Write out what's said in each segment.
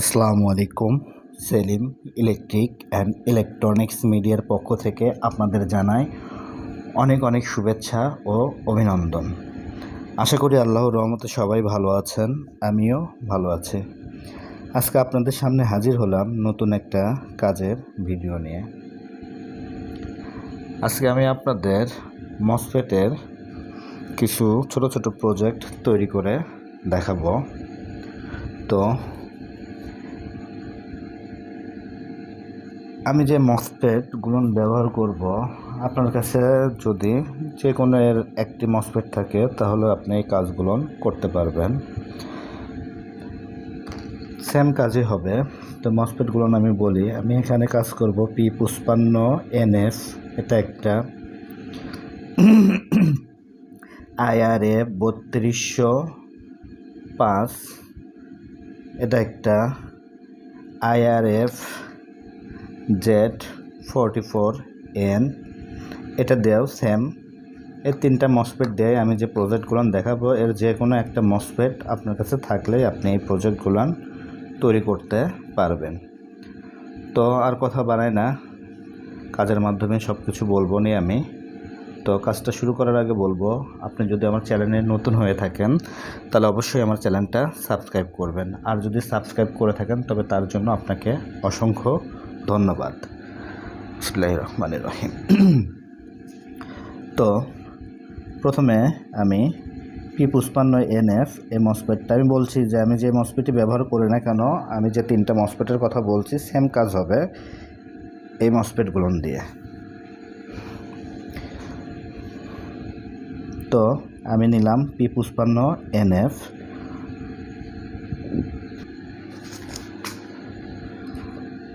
আসসালামু আলাইকুম, Selim electric and electronics মিডিয়ার পক্ষ থেকে আপনাদের জানাই অনেক অনেক শুভেচ্ছা ও অভিনন্দন। আশা করি আল্লাহ রহমতে সবাই ভালো আছেন, আমিও ভালো আছি। আজকে আপনাদের সামনে হাজির হলাম নতুন একটা কাজের ভিডিও নিয়ে। আজকে আমি আপনাদের মসফেটের কিছু ছোট ছোট প্রজেক্ট তৈরি করে দেখাবো। তো আমি যে মসপেটগুলো ব্যবহার করব, আপনার কাছে যদি যে কোনো এর একটি মসপেট থাকে, তাহলে আপনি এই কাজগুলো করতে পারবেন। সেম কাজই হবে। তো মসপেটগুলো আমি বলি, আমি এখানে কাজ করব পি পুষ্পান্ন এনএফ এটা একটা। আইআরএ বত্রিশশো পাঁচ, এটা একটা। IRF Z forty four N এটা দেও সেম এর তিনটা মসপেট দিয়ে আমি যে প্রজেক্টগুলো দেখাবো, এর যে কোনো একটা মসপেট আপনার কাছে থাকলেই আপনি এই প্রজেক্টগুলো তৈরি করতে পারবেন। তো আর কথা বাড়াই না, কাজের মাধ্যমে সব কিছু বলব নি আমি। তো কাজটা শুরু করার আগে বলব, আপনি যদি আমার চ্যানেলে নতুন হয়ে থাকেন, তাহলে অবশ্যই আমার চ্যানেলটা সাবস্ক্রাইব করবেন। আর যদি সাবস্ক্রাইব করে থাকেন, তবে তার জন্য আপনাকে অসংখ্য ধন্যবাদ। বিসমিল্লাহ রহমান রহিম। তো, প্রথমে আমি পি পুষ্পান্ন এন এফ এই মসপেটটা আমি বলছি যে, আমি যে মসপেটটি ব্যবহার করি না কেন, আমি যে তিনটা মসপেটের কথা বলছি, সেম কাজ হবে এই মসপেটগুলো দিয়ে। তো, আমি নিলাম পি পুষ্পান্ন এন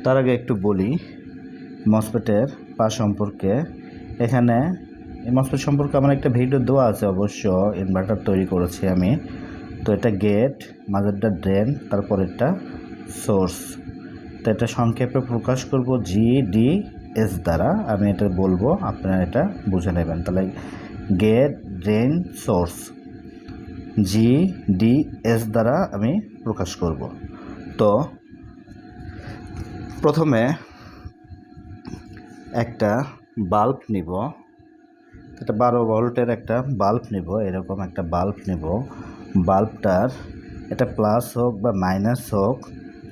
তার আগে একটু বলি, মসপেটের পা সম্পর্কে। এখানে এই মসপেট সম্পর্কে আমার একটা ভিডিও দেওয়া আছে অবশ্য ইনভার্টার তৈরি করেছি আমি। তো এটা গেট মাঝেরটা ড্রেন তারপর তারপরেরটা সোর্স তো এটা সংক্ষেপে প্রকাশ করব জি ডি এস দ্বারা। আমি এটা বলব, আপনারা এটা বুঝে নেবেন। তাহলে gate drain source G D S দ্বারা আমি প্রকাশ করব। তো প্রথমে একটা বাল্ব নিব। এটা বারো ভোল্টের একটা বাল্ব নিব, এরকম একটা বাল্ব নিব। বাল্বটার এটা প্লাস হোক বা মাইনাস হোক,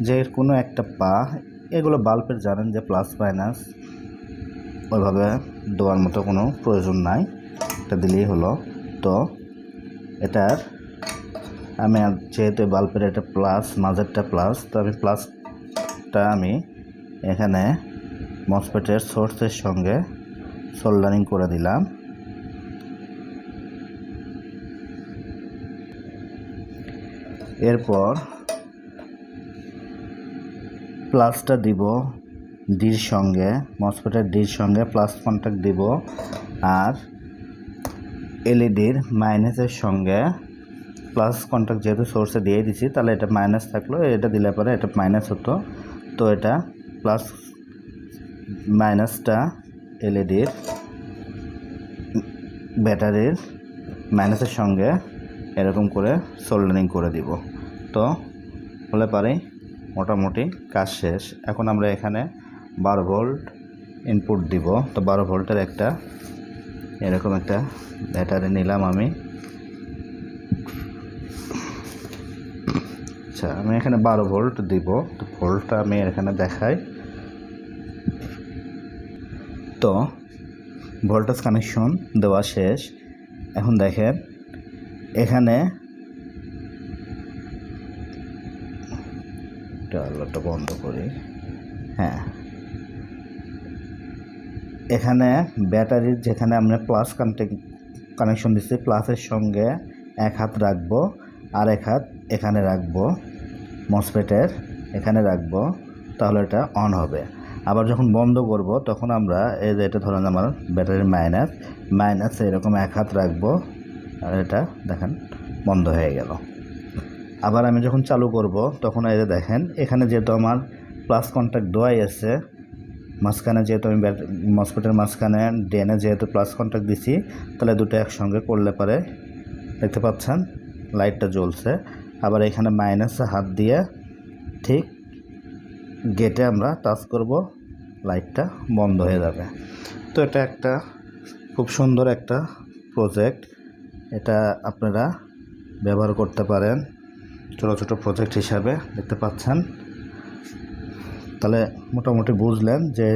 যে কোনো একটা পা, এগুলো বাল্বের জানেন যে প্লাস মাইনাস ওইভাবে দেওয়ার মতো কোনো প্রয়োজন নাই। এটা দিলেই হলো। তো এটার আমি যেহেতু বাল্বের এটা প্লাস মাঝেরটা প্লাস তো আমি প্লাসটা আমি এখানে মসপেটের সোর্সের সঙ্গে সোল্ডারিং করে দিলাম। এরপর প্লাসটা দিব ডির সঙ্গে, মসপেটের ডির সঙ্গে প্লাস কন্ট্যাক্ট দিব আর এলইডির মাইনাসের সঙ্গে প্লাস কন্ট্যাক্ট যেহেতু সোর্সে দিয়ে দিছি তাহলে এটা মাইনাস থাকল, এটা দিলে পরে এটা মাইনাস হতো। তো এটা প্লাস মাইনাসটা এলইডির ব্যাটারির মাইনাসের সঙ্গে এরকম করে সোল্ডারিং করে দিব। তো হলে পারে মোটামুটি কাজ শেষ। এখন আমরা এখানে বারো ভোল্ট ইনপুট দিব। তো বারো ভোল্টের একটা এরকম একটা ব্যাটারি নিলাম আমি। আচ্ছা আমি এখানে বারো ভোল্ট দিব। তো ভোল্টটা আমি এখানে দেখাই। তো, ভোল্টেজ কানেকশন দেওয়া শেষ। এখন দেখেন, এখানে আলোটা বন্ধ করি। হ্যাঁ। এখানে ব্যাটারির যেখানে আমরা প্লাস কানেকশন দিচ্ছি প্লাসের সঙ্গে এক হাত রাখব আর এক হাত এখানে রাখব। মসফেটের এখানে রাখব, তাহলে এটা অন হবে। আবার যখন বন্ধ করব, তখন আমরা এই যে এটা ধরেন আমার ব্যাটারির মাইনাস মাইনাস এরকম এক হাত রাখব, আর এটা দেখেন বন্ধ হয়ে গেল। আবার আমি যখন চালু করব, তখন এই যে দেখেন, এখানে যেহেতু আমার প্লাস কন্ট্যাক্ট দেওয়াই আছে, মাঝখানে যেহেতু আমি মসপেটের মাঝখানে ডেনে যেহেতু প্লাস কন্ট্যাক্ট দিছি, তাহলে দুটো একসঙ্গে করলে পরে দেখতে পাচ্ছেন লাইটটা জ্বলছে। আবার এখানে মাইনাসে হাত দিয়ে ঠিক গেটে আমরা টাচ করব লাইটটা বন্ধ হয়ে যাবে। তো এটা একটা খুব সুন্দর একটা প্রজেক্ট এটা আপনারা ব্যবহার করতে পারেন ছোটো ছোটো প্রজেক্ট হিসাবে, দেখতে পাচ্ছেন? তাহলে মোটামুটি বুঝলেন যে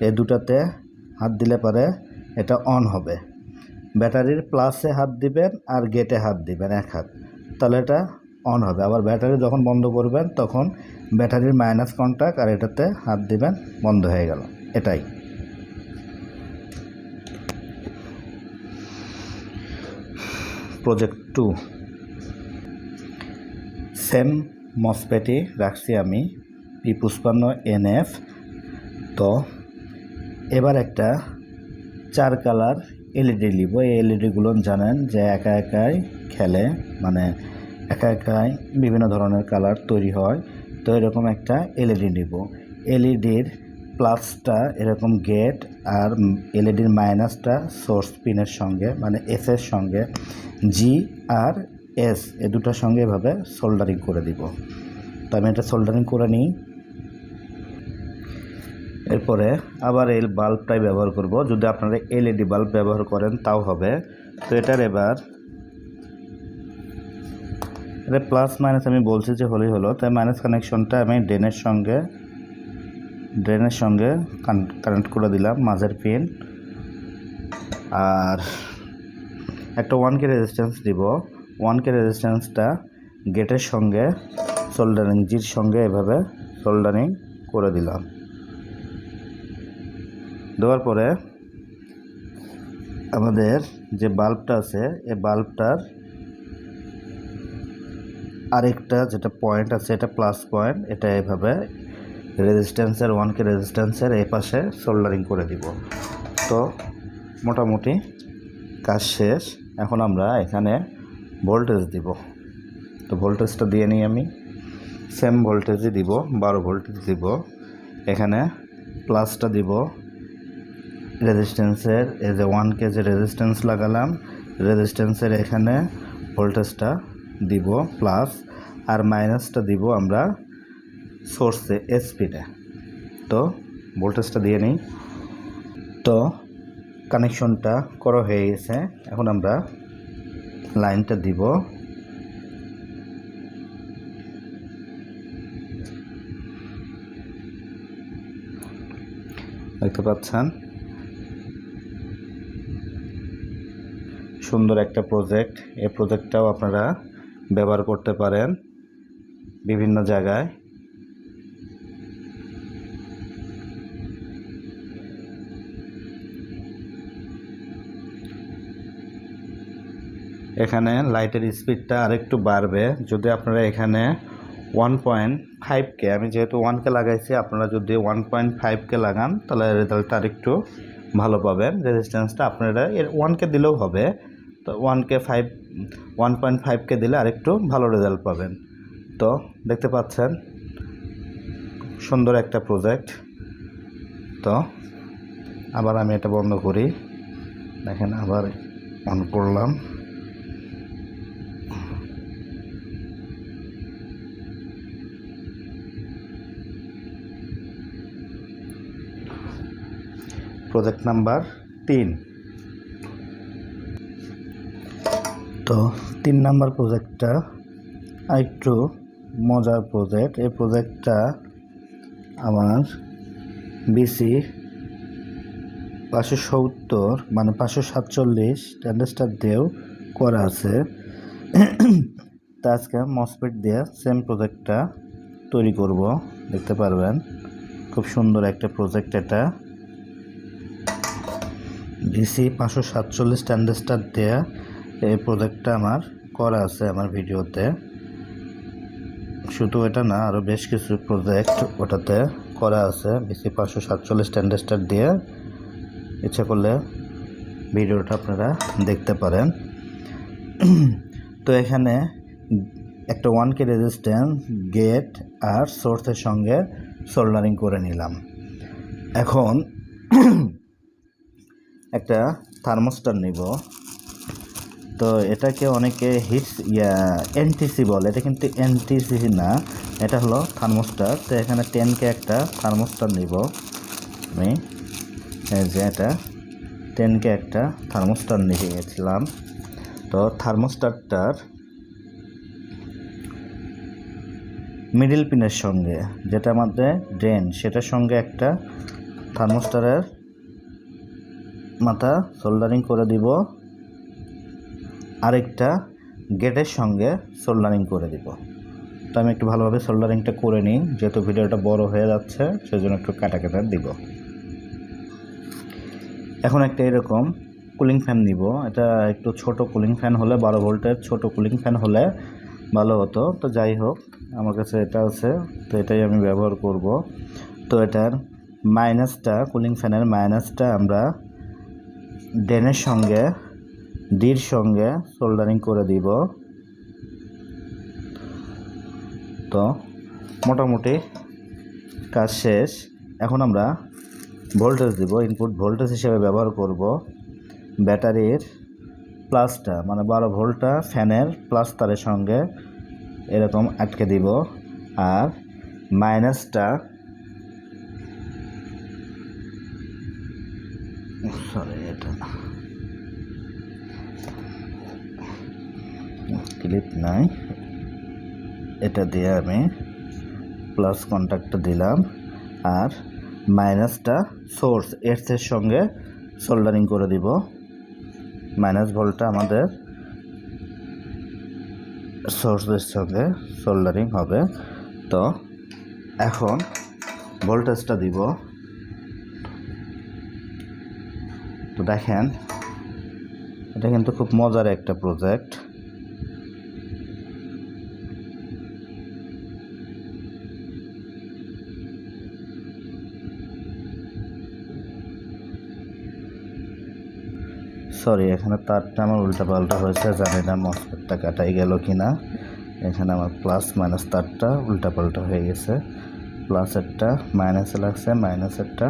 এ দুটাতে হাত দিলে পারে এটা অন হবে। ব্যাটারির প্লাসে হাত দিবেন আর গেটে হাত দিবেন এক হাত। তাহলে এটা অন হবে। আবার ব্যাটারি যখন বন্ধ করবেন, তখন ব্যাটারির মাইনাস কন্ট্যাক্ট আর এটাতে হাত দিবেন, বন্ধ হয়ে গেল। এটাই। প্রজেক্ট টু সেম মসপেটি রাখছি আমি। পি পুষ্পান্ন এনএফ তো এবার একটা চার কালার এলইডি নিব এই এলইডিগুলো জানেন যে একা একাই খেলে। মানে একা একাই বিভিন্ন ধরনের কালার তৈরি হয়। তো এরকম একটা এলইডি নিব। এলইডির প্লাসটা এরকম গেট আর এলইডির মাইনাসটা সোর্স পিনের সঙ্গে মানে এস এর সঙ্গে জি আর এস এ দুটোর সঙ্গে এভাবে সোল্ডারিং করে দিব। তো আমি এটা সোল্ডারিং করে নিই। এরপরে আবার এই বাল্বটাই ব্যবহার করব। যদি আপনারা এলইডি বাল্ব ব্যবহার করেন, তাও হবে। তো এটার এবার এটা প্লাস মাইনাস আমি বলছি যে হলেই হলো। তাই মাইনাস কানেকশনটা আমি ড্রেনের সঙ্গে ড্রেনের সঙ্গে কানেক্ট করে দিলাম মাঝের পিন আর একটা ওয়ান কে রেজিস্ট্যান্স দিব। ওয়ান কে রেজিস্ট্যান্সটা গেটের সঙ্গে সোল্ডারিং জির সঙ্গে এভাবে সোল্ডারিং করে দিলাম। দেওয়ার পরে আমাদের যে বাল্বটা আছে, এই বাল্বটার আরেকটা যেটা পয়েন্ট আছে, এটা প্লাস পয়েন্ট এটা এভাবে রেজিস্ট্যান্সের ওয়ান কে রেজিস্ট্যান্সের এই পাশে সোল্ডারিং করে দিব। তো মোটামুটি কাজ শেষ। এখন আমরা এখানে ভোল্টেজ দিব। তো ভোল্টেজটা দিয়ে নিই আমি। সেম ভোল্টেজই দিব, বারো ভোল্টেজ দিব। এখানে প্লাসটা দিব। রেজিস্ট্যান্সের এই যে ওয়ান কে যে রেজিস্ট্যান্স লাগালাম রেজিস্ট্যান্সের এখানে ভোল্টেজটা দিব প্লাস আর মাইনাসটা দিব আমরা সোর্সে এসপিতে তো ভোল্টেজটা দিয়ে নিই। তো কানেকশনটা করা হয়ে গেছে। এখন আমরা লাইনটা দিব। দেখতে পাচ্ছেন? সুন্দর একটা প্রজেক্ট এই প্রজেক্টটাও আপনারা ব্যবহার করতে পারেন বিভিন্ন জায়গায়। এখানে লাইটের স্পিডটা আরেকটু বাড়বে। যদি আপনারা এখানে ওয়ান পয়েন্ট ফাইভকে আমি যেহেতু ওয়ানকে লাগাইছি, আপনারা যদি ওয়ান পয়েন্ট ফাইভকে লাগান, তাহলে রেজাল্টটা আরেকটু ভালো পাবেন। রেজিস্ট্যান্সটা আপনারা এর ওয়ানকে দিলেও হবে। তো ওয়ানকে ফাইভ ওয়ান পয়েন্ট ফাইভকে দিলে আরেকটু ভালো রেজাল্ট পাবেন। তো দেখতে পাচ্ছেন, সুন্দর একটা প্রজেক্ট তো আবার আমি এটা বন্ধ করি। দেখেন, আবার অন করলাম। প্রজেক্ট নাম্বার তিন। তো তিন নাম্বার প্রজেক্টটা একটু মজার প্রজেক্ট এই প্রজেক্টটা আমার বিসি পাঁচশো সত্তর মানে পাঁচশো সাতচল্লিশ ট্যান্ডেস্টার দিয়েও করা আছে। তা আজকে মসপেট দিয়ে সেম প্রজেক্টটা তৈরি করব, দেখতে পারবেন। খুব সুন্দর একটা প্রজেক্ট এটা। ডিসি পাঁচশো সাতচল্লিশ ট্যান্ডেস্টার দেয়া এই প্রজেক্টটা আমার করা আছে আমার ভিডিওতে। শুধু এটা না আরও বেশ কিছু প্রজেক্ট ওটাতে করা আছে। ডিসি পাঁচশো সাতচল্লিশ ট্যান্ডেস্টার দিয়ে ইচ্ছা করলে ভিডিওটা আপনারা দেখতে পারেন। তো এখানে একটা ওয়ান কে রেজিস্ট্যান্স গেট আর সোর্সের সঙ্গে সোল্ডারিং করে নিলাম। এখন একটা থার্মোস্টার নিব। তো এটাকে অনেকে হিটস ইয়া এনটিসি বলে। এটা কিন্তু এনটিসি না, এটা হলো থার্মোস্টার তো এখানে টেনকে একটা থার্মোস্টার নিব আমি। যে এটা টেনকে একটা থার্মোস্টার নিয়ে গেছিলাম তো থার্মোস্টারটার মিডিল পিনের সঙ্গে যেটা আমাদের ড্রেন সেটার সঙ্গে একটা থার্মোস্টারের মাথা সোল্ডারিং করে দিব। আরেকটা গেটের সঙ্গে সোল্ডারিং করে দিব। তো আমি একটু ভালোভাবে সোল্ডারিংটা করে নিই, যেহেতু ভিডিওটা বড় হয়ে যাচ্ছে, সেজন্য একটু কাটা কাটা দিব। এখন একটা এরকম কুলিং ফ্যান নিব। এটা একটু ছোট কুলিং ফ্যান হলে, বারো ভোল্টের ছোট কুলিং ফ্যান হলে ভালো হতো। তো যাই হোক, আমার কাছে এটা আছে, তো এটাই আমি ব্যবহার করব। তো এটার মাইনাসটা, কুলিং ফ্যানের মাইনাসটা আমরা ড্রেনের সঙ্গে ডির সঙ্গে সোল্ডারিং করে দিব। তো, মোটামুটি কাজ শেষ। এখন আমরা ভোল্টেজ দিব ইনপুট ভোল্টেজ হিসেবে ব্যবহার করব। ব্যাটারির প্লাসটা মানে বারো ভোল্টটা ফ্যানের প্লাস তারের সঙ্গে এরকম আটকে দিব। আর মাইনাসটা সরি এটা ক্লিপ নাই। এটা দিয়ে আমি প্লাস কন্ট্যাক্টটা দিলাম আর মাইনাসটা সোর্স এর সঙ্গে সোল্ডারিং করে দিব। মাইনাস ভোল্টটা আমাদের সোর্সের সঙ্গে সোল্ডারিং হবে। তো এখন ভোল্টেজটা দিব। তো দেখেন, এটা কিন্তু খুব মজার একটা প্রজেক্ট সরি, এখানে তারটা আমার উল্টা পাল্টা হয়েছে, জানি না মসফেটটা কাটাই গেল কি না এখানে আমার প্লাস মাইনাস তারটা উল্টা পাল্টা হয়ে গেছে। প্লাসেরটা মাইনাসে লাগছে মাইনাসেরটা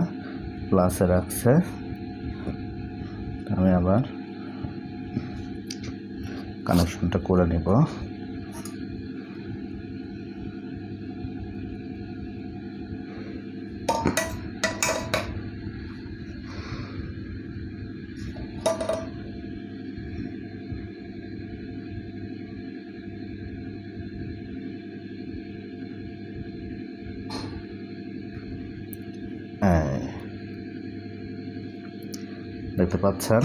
প্লাসে রাখছে। আমি আবার কানেকশনটা করে নিব। দেখতে পাচ্ছেন?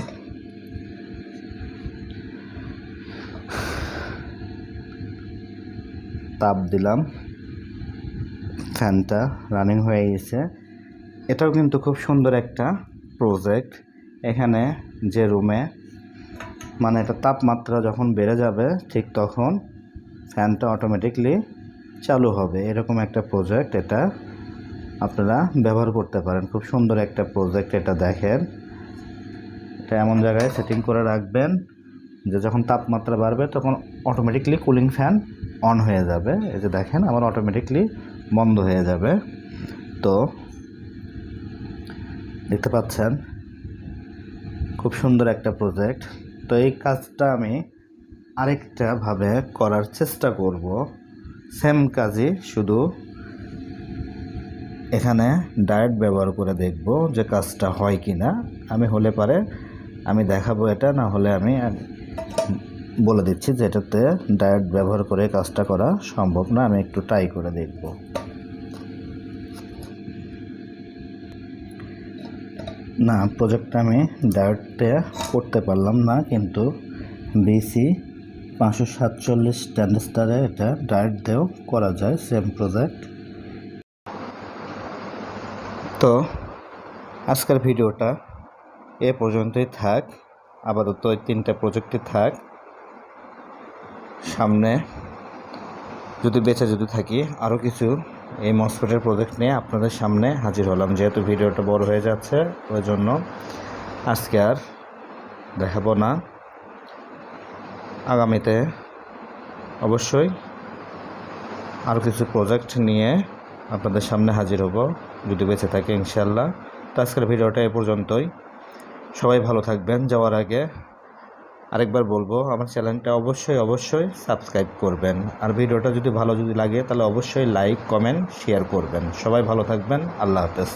তাপ দিলাম। ফ্যানটা রানিং হয়ে গেছে। এটাও কিন্তু খুব সুন্দর একটা প্রজেক্ট। এখানে যে রুমে মানে এটা তাপমাত্রা যখন বেড়ে যাবে, ঠিক তখন ফ্যানটা অটোমেটিকলি চালু হবে। এরকম একটা প্রজেক্ট এটা। আপনারা ব্যবহার করতে পারেন। খুব সুন্দর একটা প্রজেক্ট এটা দেখেন। এটা এমন জায়গায় সেটিং করে রাখবেন যে যখন তাপমাত্রা বাড়বে তখন অটোমেটিকলি কুলিং ফ্যান অন হয়ে যাবে। এই যে দেখেন, আমার অটোমেটিকলি বন্ধ হয়ে যাবে। তো দেখতে পাচ্ছেন, খুব সুন্দর একটা প্রজেক্ট তো এই কাজটা আমি আরেকটা ভাবে করার চেষ্টা করব। সেম কাজই শুধু এখানে ডায়েট ব্যবহার করে দেখব যে কাজটা হয় কি না আমি হলে পারে আমি দেখাবো এটা, না হলে আমি বলে দিচ্ছি যে এটাতে ডায়েট ব্যবহার করে কাজটা করা সম্ভব না, আমি একটু ট্রাই করে দেখব। না প্রজেক্টটা আমি ডায়েটে করতে পারলাম না, কিন্তু বিসি পাঁচশো সাতচল্লিশ ট্যান্ডেস্টারে এটা ডায়েট দিয়েও করা যায় সেম প্রজেক্ট তো আজকের ভিডিওটা এ পর্যন্তই থাক। আপাতত ওই তিনটা প্রজেক্টই থাক। সামনে যদি বেঁচে যদি থাকি আরও কিছু এই মসফেটের প্রজেক্ট নিয়ে আপনাদের সামনে হাজির হলাম। যেহেতু ভিডিওটা বড় হয়ে যাচ্ছে, ওই জন্য আজকে আর দেখাবো না। আগামীতে অবশ্যই আরও কিছু প্রজেক্ট নিয়ে আপনাদের সামনে হাজির হব। যদি বেঁচে থাকে ইনশাল্লাহ তো আজকের ভিডিওটা এ পর্যন্তই। সবাই ভালো থাকবেন। যাওয়ার আগে আরেকবার বলব, আমার চ্যানেলটা অবশ্যই অবশ্যই সাবস্ক্রাইব করবেন। আর ভিডিওটা যদি ভালো যদি লাগে, তাহলে অবশ্যই লাইক, কমেন্ট, শেয়ার করবেন। সবাই ভালো থাকবেন। আল্লাহ হাফেজ।